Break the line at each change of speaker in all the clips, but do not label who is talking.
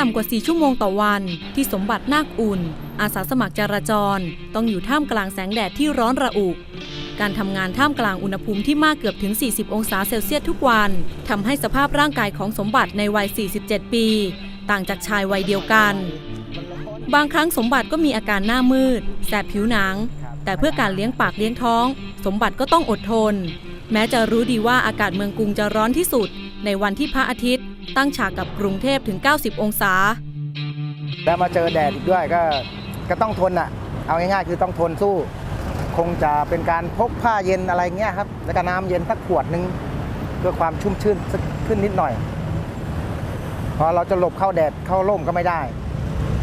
ต่ำกว่า 4 ชั่วโมงต่อวัน ที่สมบัตินาคอุ่น อาสาสมัครจราจร ต้องอยู่ท่ามกลางแสงแดดที่ร้อนระอุ การทำงานท่ามกลางอุณหภูมิที่มากเกือบถึง 40 องศาเซลเซียสทุกวันทำให้สภาพร่างกายของสมบัติในวัย 47 ปี ต่างจากชายวัยเดียวกัน บางครั้งสมบัติก็มีอาการหน้ามืด แสบผิวหนัง แต่เพื่อการเลี้ยงปากเลี้ยงท้อง สมบัติก็ต้องอดทน แม้จะรู้ดีว่าอากาศเมืองกรุงจะร้อนที่สุด ในวันที่พระอาทิตย์ ตั้งฉากกับกรุงเทพถึง 90 องศา
แล้วมาเจอแดดอีกด้วยก็ก็ต้องทนอะ เอาง่ายๆคือต้องทนสู้ คงจะเป็นการพกผ้าเย็นอะไรเงี้ยครับ แล้วก็น้ำเย็นสักขวดหนึ่งเพื่อความชุ่มชื่นสักขึ้นนิดหน่อย พอเราจะหลบเข้าแดดเข้าร่มก็ไม่ได้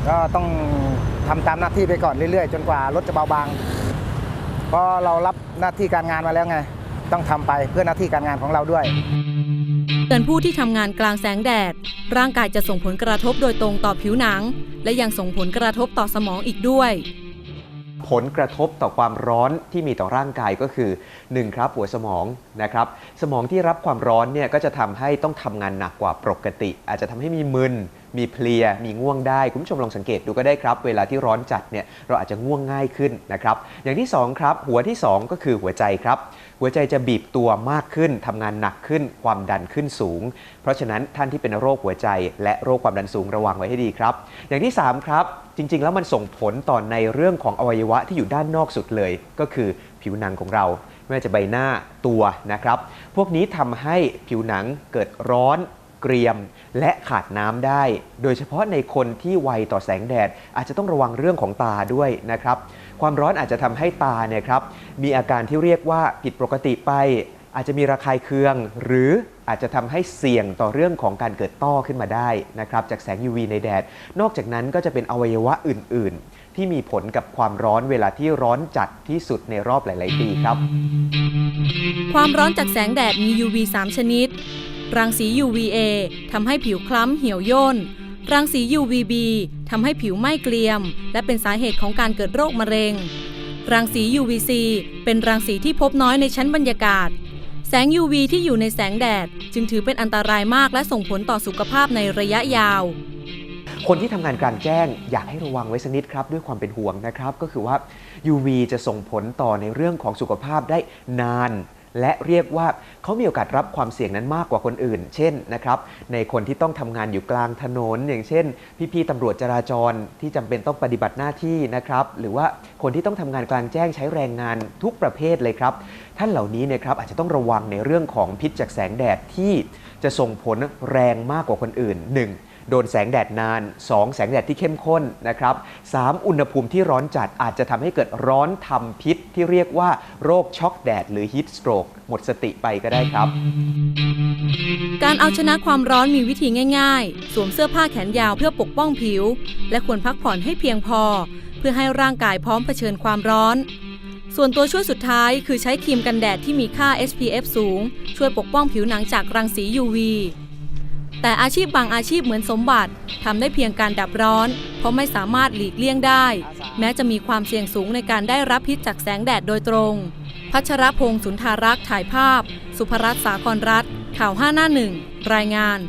ก็ต้องทำตามหน้าที่ไปก่อนเรื่อยๆ จนกว่ารถจะเบาบางเพราะเรารับหน้าที่การงานมาแล้วไง ต้องทำไปเพื่อหน้าที่การงานของเราด้วย
เตือนผู้ที่ทำงานกลางแสงแดด ร่างกายจะส่งผลกระทบโดยตรงต่อผิวหนัง และยังส่งผลกระทบต่อสมองอีกด้วย
ผลกระทบต่อความร้อนที่มีต่อร่างกายก็คือ1ครับหัวสมองนะครับสมองที่รับความร้อนเนี่ยก็จะทำให้ต้องทำงานหนักกว่าปกติ อาจจะทำให้มีมึนมีเพลีย มีง่วงได้ คุณผู้ชมลองสังเกตดูก็ได้ครับ เวลาที่ร้อนจัดเนี่ยเราอาจจะง่วงง่ายขึ้นนะครับ อย่างที่ 2 ครับ หัวที่ 2 ก็คือหัวใจครับ หัวใจจะบีบตัวมากขึ้นทำงานหนักขึ้นความดันขึ้นสูง เพราะฉะนั้นท่านที่เป็นโรคหัวใจ และโรคความดันสูงระวังไว้ให้ดีครับ อย่างที่ 3 ครับ จริง ๆ แล้วมันส่งผลต่อในเรื่องของอวัยวะที่อยู่ด้านนอกสุดเลย ก็คือผิวหนังของเราไม่ว่าจะใบหน้าตัวนะครับ พวกนี้ทำให้ผิวหนังเกิดร้อนเกรียมและขาดน้ำได้ โดยเฉพาะในคนที่ไวต่อแสงแดด อาจจะต้องระวังเรื่องของตาด้วยนะครับ ความร้อนอาจจะทำให้ตาเนี่ยครับมีอาการที่เรียกว่าผิดปกติไป อาจจะมีระคายเคือง หรืออาจจะทำให้เสี่ยงต่อเรื่องของการเกิดต้อขึ้นมาได้นะครับจากแสง UV ในแดด นอกจากนั้นก็จะเป็นอวัยวะอื่น ๆ ที่มีผลกับความร้อนเวลาที่ร้อนจัดที่สุดในรอบหลาย ๆ ปีครับ
ความร้อนจากแสงแดดมี UV 3 ชนิด รังสี UVA ทำให้ผิวคล้ำเหี่ยวย่นรังสี UVB ทำให้ผิวไหม้เกรียม และเป็นสาเหตุของการเกิดโรคมะเร็ง รังสี UVC เป็นรังสีที่พบน้อยในชั้นบรรยากาศ แสง UV ที่อยู่ในแสงแดด จึงถือเป็นอันตรายมากและส่งผลต่อสุขภาพในระยะยาว
คนที่ทำงานกลางแจ้งอยากให้ระวังไว้สักนิดครับด้วยความเป็นห่วงนะครับ ก็คือว่า UV จะส่งผลต่อในเรื่องของสุขภาพได้นาน และเรียกว่าเขามีโอกาสรับความเสี่ยงนั้นมากกว่าคนอื่น เช่นนะครับในคนที่ต้องทำงานอยู่กลางถนน อย่างเช่น พี่ๆตำรวจจราจรที่จำเป็นต้องปฏิบัติหน้าที่นะครับหรือว่าคนที่ต้องทำงานกลางแจ้งใช้แรงงานทุกประเภทเลยครับ ท่านเหล่านี้เนะครับอาจจะต้องระวังในเรื่องของพิษจากแสงแดดที่จะส่งผลแรงมากกว่าคนอื่น 1. โดนแสงแดดนาน 2. แสงแดดที่เข้มข้นนะครับ 3. อุณหภูมิที่ร้อนจัดอาจจะทำให้เกิดร้อนทำพิษที่เรียกว่าโรคช็อกแดด หรือ heat stroke หมดสติไปก็ได้ครับ
การเอาชนะความร้อนมีวิธีง่ายๆ สวมเสื้อผ้าแขนยาวเพื่อปกป้องผิว และควรพักผ่อนให้เพียงพอ เพื่อให้ร่างกายพร้อมเผชิญความร้อนส่วนตัวช่วยสุดท้ายคือใช้ครีมกันแดดที่มีค่า SPF สูง ช่วยปกป้องผิวหนังจากรังสี UV แต่อาชีพบางอาชีพเหมือนสมบัติทำได้เพียงการดับร้อน เพราะไม่สามารถหลีกเลี่ยงได้ แม้จะมีความเสี่ยงสูงในการได้รับพิษจากแสงแดดโดยตรง พัชรพงศ์สุนทารักษ์ถ่ายภาพ สุภรัตน์สาครรัฐ ข่าว5หน้าหนึ่งรายงาน